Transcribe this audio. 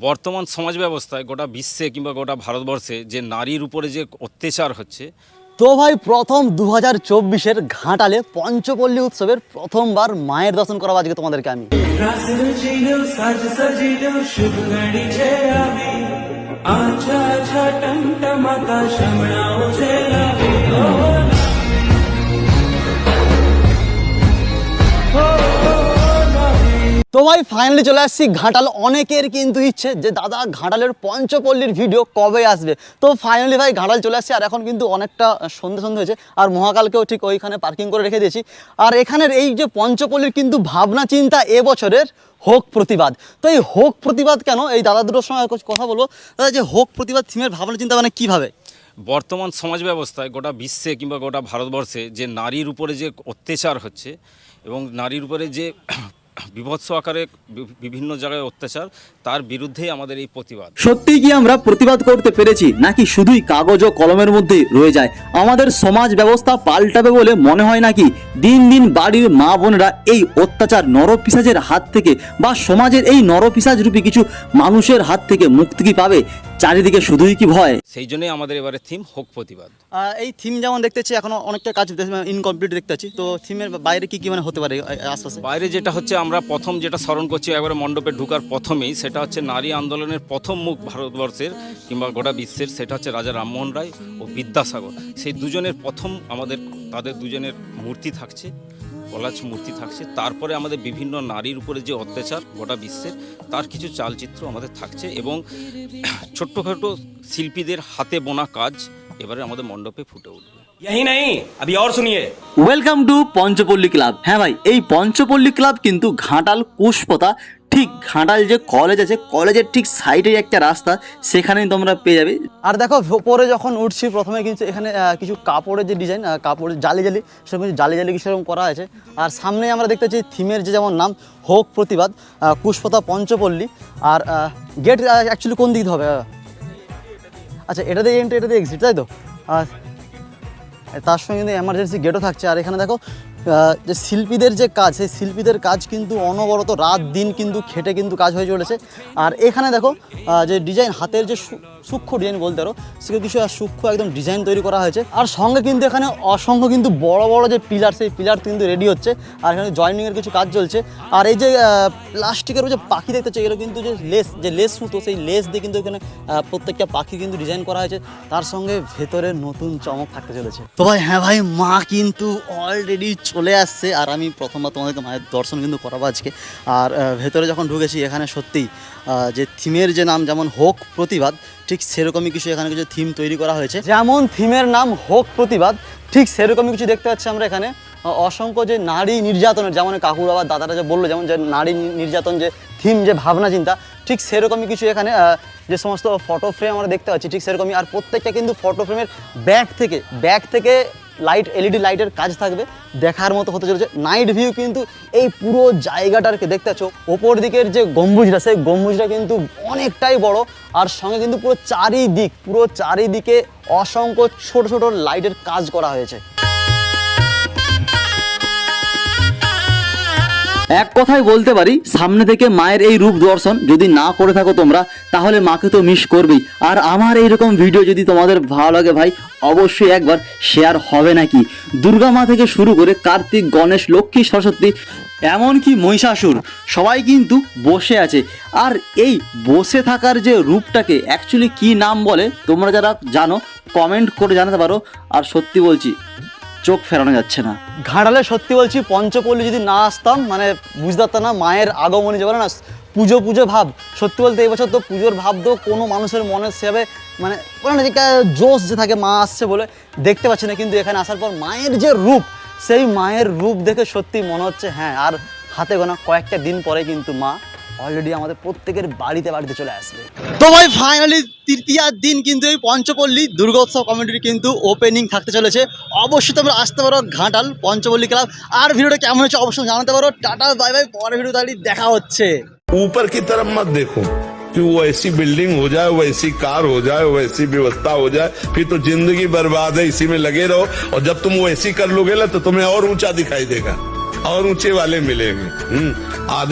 বর্তমান সমাজ ব্যবস্থায় গোটা বিশ্বে কিংবা গোটা ভারতবর্ষে যে নারীর উপরে যে অত্যাচার হচ্ছে তো ভাই প্রথম দু হাজার চব্বিশের ঘাটালে পঞ্চপল্লী উৎসবের প্রথমবার মায়ের দর্শন করাবো আজকে তোমাদেরকে আমি। আচ্ছা আচ্ছা তো ভাই ফাইনালি চলে আসছি। ঘাটাল অনেকের কিন্তু ইচ্ছে যে, দাদা, ঘাটালের পঞ্চপল্লীর ভিডিও কবে আসবে? তো ফাইনালি ভাই, ঘাটাল চলে আসছি। আর এখন কিন্তু অনেকটা সন্ধে সন্ধে হয়েছে। আর মহাকালকেও ঠিক ওইখানে পার্কিং করে রেখে দিয়েছি। আর এখানের এই যে পঞ্চপল্লীর কিন্তু ভাবনা চিন্তা এবছরের হোক প্রতিবাদ। তো এই হোক প্রতিবাদ কেন? এই দাদা দুটোর সঙ্গে কথা বলব। দাদা, যে হোক প্রতিবাদ থিমের ভাবনা চিন্তা মানে কীভাবে? বর্তমান সমাজ ব্যবস্থায় গোটা বিশ্বে কিংবা গোটা ভারতবর্ষে যে নারীর উপরে যে অত্যাচার হচ্ছে এবং নারীর উপরে যে বিভৎস আকারে বিভিন্ন জায়গায় অত্যাচার, তার বিরুদ্ধেই আমাদের এই প্রতিবাদ। সত্যিই কি আমরা প্রতিবাদ করতে পেরেছি, নাকি শুধুই কাগজ ও কলমের মধ্যে রয়ে যায়? আমাদের সমাজ ব্যবস্থা পাল্টাবে বলে মনে হয় নাকি? দিন দিন বাড়ির মা বোনেরা এই অত্যাচার নরপিসাজের হাত থেকে বা সমাজের এই নরপিসাজ রূপী কিছু মানুষের হাত থেকে মুক্তি পাবে? চারিদিকে শুধুই কি ভয়? সেই জন্যই আমাদের এবারে থিম হোক প্রতিবাদ। এই থিম যেমন দেখতেছি এখনও অনেকটা কাজ ইনকমপ্লিট দেখতে পাচ্ছি। তো থিমের বাইরে কি কি মানে হতে পারে আশপাশে? বাইরে যেটা হচ্ছে আমরা প্রথম যেটা স্মরণ করছি একবারে মণ্ডপে ঢুকার প্রথমেই সেটা হচ্ছে নারী আন্দোলনের প্রথম মুখ ভারতবর্ষের কিংবা গোটা বিশ্বের সেটা হচ্ছে রাজা রামমোহন রায় ও বিদ্যাসাগর। সেই দুজনের প্রথম আমাদের তাদের দুজনের মূর্তি থাকছে। কলাচ মূর্তি থাকছে তারপরে আমাদের বিভিন্ন নারীর উপরে যে অত্যাচার গোটা বিশ্বের তার কিছু চালচিত্র আমাদের থাকছে এবং ছোট্টখাটো শিল্পীদের হাতে বোনা কাজ এবারে আমাদের মণ্ডপে ফুটে উঠবে यही नहीं अभी और सुनिए ওয়েলকাম টু পঞ্চপল্লী ক্লাব হ্যাঁ ভাই এই পঞ্চপল্লী ক্লাব কিন্তু ঘাটাল কুশপতা ঠিক ঘাটাল যে কলেজ আছে কলেজের ঠিক সাইডে একটা রাস্তা সেখানেই তোমরা পেয়ে যাবে। আর দেখো ওপরে যখন উঠছি প্রথমে কিন্তু এখানে কিছু কাপড়ের যে ডিজাইন কাপড়ের জালি জালি সেরকম কিছু জালি জালি কিছু করা আছে। আর সামনে আমরা দেখতে পাচ্ছি থিমের যে যেমন নাম হোক প্রতিবাদ আহ, কুশপতা পঞ্চপল্লী। আর গেট অ্যাকচুয়ালি কোন দিক হবে? আচ্ছা এটা দিয়ে এন্ট্রি এটা দিয়ে এক্সিট তাই তো? আর তার সঙ্গে কিন্তু এমার্জেন্সি গেটও থাকছে। আর এখানে দেখো যে শিল্পীদের যে কাজ, সেই শিল্পীদের কাজ কিন্তু অনবরত রাত দিন কিন্তু খেটে কিন্তু কাজ হয়ে চলেছে। আর এখানে দেখো যে ডিজাইন হাতের যে সূক্ষ্ম ডিজাইন বলতে পারো সেগুলো কিছু সূক্ষ্ম একদম ডিজাইন তৈরি করা হয়েছে। আর সঙ্গে কিন্তু এখানে অসংখ্য কিন্তু বড় বড় যে পিলার সেই পিলার কিন্তু রেডি হচ্ছে। আর এখানে জয়েনিংয়ের কিছু কাজ চলছে। আর এই যে প্লাস্টিকের যে পাখি দেখতে হচ্ছে এগুলো কিন্তু যে লেস যে লেস সুতো, সেই লেস দিয়ে কিন্তু এখানে প্রত্যেকটা পাখি কিন্তু ডিজাইন করা হয়েছে। তার সঙ্গে ভেতরে নতুন চমক থাকতে চলেছে। তো ভাই হ্যাঁ ভাই, মা কিন্তু অলরেডি চলে আসছে আর আমি প্রথমবার তোমাদেরকে মায়ের দর্শন কিন্তু করাবো আজকে। আর ভেতরে যখন ঢুকেছি এখানে সত্যিই যে থিমের যে নাম যেমন হোক প্রতিবাদ, ঠিক সেরকমই কিছু এখানে কিছু থিম তৈরি করা হয়েছে। যেমন থিমের নাম হোক প্রতিবাদ, ঠিক সেরকমই কিছু দেখতে পাচ্ছি আমরা এখানে। অসংখ্য যে নারী নির্যাতনের, যেমন কাকুর বাবা দাদারা যে বলল, যেমন যে নারী নির্যাতন যে থিম, যে ভাবনা চিন্তা, ঠিক সেরকমই কিছু এখানে যে সমস্ত ফটো ফ্রেম আমরা দেখতে পাচ্ছি, ঠিক সেরকমই। আর প্রত্যেকটা কিন্তু ফটো ফ্রেমের ব্যাক থেকে ব্যাক থেকে লাইট এলইডি লাইটের কাজ থাকবে। দেখার মতো হতে চলেছে। নাইট ভিউ কিন্তু এই পুরো জায়গাটাকে দেখতে পাচ্ছ। ওপর দিকের যে গম্বুজটা, সেই গম্বুজটা কিন্তু অনেকটাই বড়। আর সঙ্গে কিন্তু পুরো চারিদিক, পুরো চারিদিকে অসংখ্য ছোট ছোট লাইটের কাজ করা হয়েছে। এক কথায় বলতে পারি, সামনে থেকে মায়ের এই রূপ দর্শন যদি না করে থাকো তোমরা, তাহলে মাকে তো মিস করবেই। আর আমার এইরকম ভিডিও যদি তোমাদের ভালো লাগে ভাই, অবশ্যই একবার শেয়ার হবে নাকি। দুর্গা মা থেকে শুরু করে কার্তিক, গণেশ, লক্ষ্মী, সরস্বতী, এমনকি মহিষাসুর, সবাই কিন্তু বসে আছে। আর এই বসে থাকার যে রূপটাকে অ্যাকচুয়ালি কি নাম বলে, তোমরা যারা জানো কমেন্ট করে জানাতে পারো। আর সত্যি বলছি চোখ ফেরানো যাচ্ছে না। ঘাটালে সত্যি বলছি, পঞ্চপল্লী যদি না আসতাম মানে বুঝতে পারতাম না, মায়ের আগমনী যে বলে না, পুজো পুজো ভাব। সত্যি বলতে এই বছর তো পুজোর ভাব তো কোনো মানুষের মনে সেভাবে মানে জোশ যে থাকে, মা আসছে বলে দেখতে পাচ্ছি না, কিন্তু এখানে আসার পর মায়ের যে রূপ, সেই মায়ের রূপ দেখে সত্যি মনে হচ্ছে হ্যাঁ আর হাতে গোনা কয়েকটা দিন পরে কিন্তু মা অলরেডি আমাদের প্রত্যেকের বাড়িতে বাড়িতে চলে আসবে তো ভাই ফাইনালি তৃতীয়ার দিন কিন্তু এই পঞ্চপল্লী দুর্গোৎসব কমিটির কিন্তু ওপেনিং থাকতে চলেছে অবশ্যই তোমরা আসতে পারো ঘাটাল পঞ্চপল্লী ক্লাব আর ভিডিওটা কেমন হচ্ছে অবশ্যই জানাতে পারো টাটা বাই বাই পরের ভিডিও তাহলে দেখা হচ্ছে ऊपर की तरफ मत देखो कि वो ऐसी बिल्डिंग हो जाए वो ऐसी कार हो जाए वो ऐसी व्यवस्था हो जाए फिर तो जिंदगी बर्बाद है इसी में लगे रहो और जब तुम वो ऐसी कर लोगे ना तो तुम्हें और ऊंचा दिखाई देगा और ऊंचे वाले मिलेंगे हम्म आधे